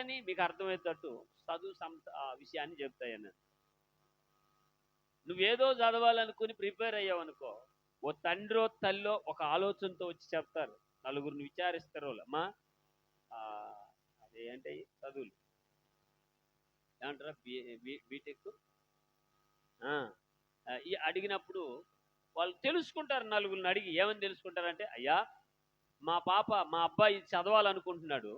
ఏంటని మీకు అర్థమయ్యేటట్టు చదువు సంత విషయాన్ని చెప్తాయన్నది నువ్వేదో చదవాలనుకుని ప్రిపేర్ అయ్యావు అనుకో ఓ తండ్రో తల్లో ఒక ఆలోచనతో వచ్చి చెప్తారు. నలుగురిని విచారిస్తారు వాళ్ళు. అమ్మా అదేంటే చదువులు. ఏమంటారా? బీటెక్? ఆ, ఈ అడిగినప్పుడు వాళ్ళు తెలుసుకుంటారు నలుగురిని అడిగి. ఏమని తెలుసుకుంటారంటే అయ్యా మా పాప మా అబ్బాయి చదవాలనుకుంటున్నాడు.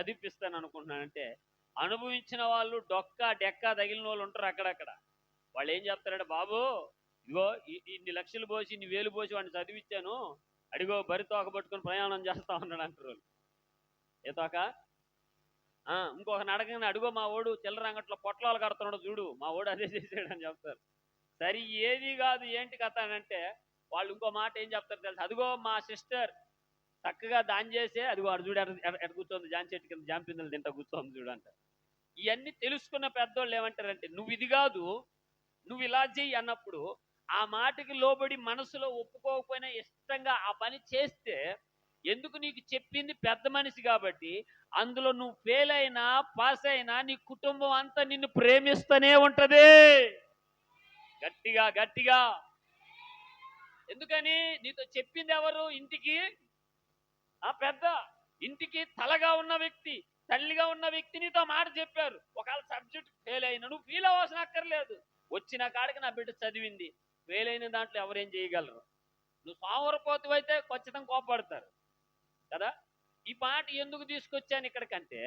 చదివిపిస్తాను అనుకుంటున్నానంటే అనుభవించిన వాళ్ళు డొక్క డెక్క తగిలిన వాళ్ళు ఉంటారు అక్కడక్కడ. వాళ్ళు ఏం చెప్తారంటే బాబు ఇగో ఇ- ఇన్ని లక్షలు పోసి ఇన్ని వేలు పోసి వాడిని చదివించాను అడిగో బరి తోక పట్టుకుని ప్రయాణం చేస్తా ఉన్నాడు అంటారు ఏ తోక? ఆ, ఇంకొక నడకంగా అడుగో మా ఓడు చిల్లర అంగట్లో పొట్లాలు కడుతున్నాడు చూడు మా ఓడు అదే చేసాడు అని చెప్తారు. సరే ఏది కాదు ఏంటి కథ అని అంటే వాళ్ళు ఇంకో మాట ఏం చెప్తారు తెలుసు? అదిగో మా సిస్టర్ చక్కగా దాని చేసే అది వాడు చూడు ఎట- కూర్చోంది జాన్ చెట్టు కింద జాన్ పిందలు తింటా కూర్చోంది చూడంట. ఇవన్నీ తెలుసుకున్న పెద్దోళ్ళు ఏమంటారంటే నువ్వు ఇది కాదు నువ్వు ఇలా చెయ్యి అన్నప్పుడు ఆ మాటకి లోబడి మనసులో ఒప్పుకోకపోయినా ఇష్టంగా ఆ పని చేస్తే ఎందుకు నీకు చెప్పింది పెద్ద మనిషి కాబట్టి అందులో నువ్వు ఫెయిల్ అయినా పాస్ అయినా నీ కుటుంబం అంతా నిన్ను ప్రేమిస్తూనే ఉంటది. గట్టిగా గట్టిగా. ఎందుకని? నీతో చెప్పింది ఎవరు? ఇంటికి ఆ పెద్ద ఇంటికి తలగా ఉన్న వ్యక్తి తల్లిగా ఉన్న వ్యక్తి నీతో మాట చెప్పారు. ఒకవేళ సబ్జెక్ట్ ఫెయిల్ అయినా నువ్వు ఫీల్ అవ్వాల్సిన అక్కర్లేదు. వచ్చిన కాడికి నా బిడ్డ చదివింది. ఫెయిల్ అయిన దాంట్లో ఎవరేం చేయగలరు? నువ్వు సోమరపోతు అయితే ఖచ్చితంగా కోపడతారు. కదా? ఈ మాట ఎందుకు తీసుకొచ్చాను ఇక్కడికంటే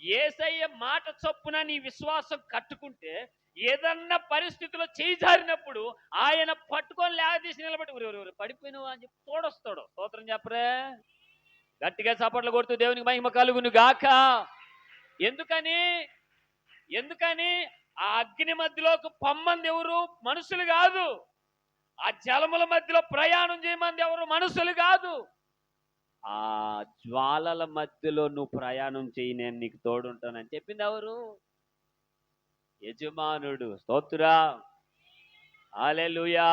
ఏసయ్య మాట చొప్పున నీ విశ్వాసం కట్టుకుంటే ఏదన్నా పరిస్థితిలో చేయి జారినప్పుడు ఆయన పట్టుకొని లేదీసి నిలబెట్టి "ఒరేయ్, పడిపోయినావు? అని చెప్పి తోడొస్తాడు. స్తోత్రం చెప్పరే? గట్టిగా చప్పట్లు కొడుతూ దేవునికి మహిమ కలుగును గాక. ఎందుకని? ఎందుకని? ఆ అగ్ని మధ్యలోకి పమ్మంది ఎవరు? మనుషులు కాదు. ఆ జలముల మధ్యలో ప్రయాణం చేయమంది ఎవరు? మనుషులు కాదు. ఆ జ్వాలల మధ్యలో నువ్వు ప్రయాణం చేయి నేను నీకు తోడుంటానని చెప్పింది ఎవరు? యజమానుడు. స్తోత్రా. అలెలుయా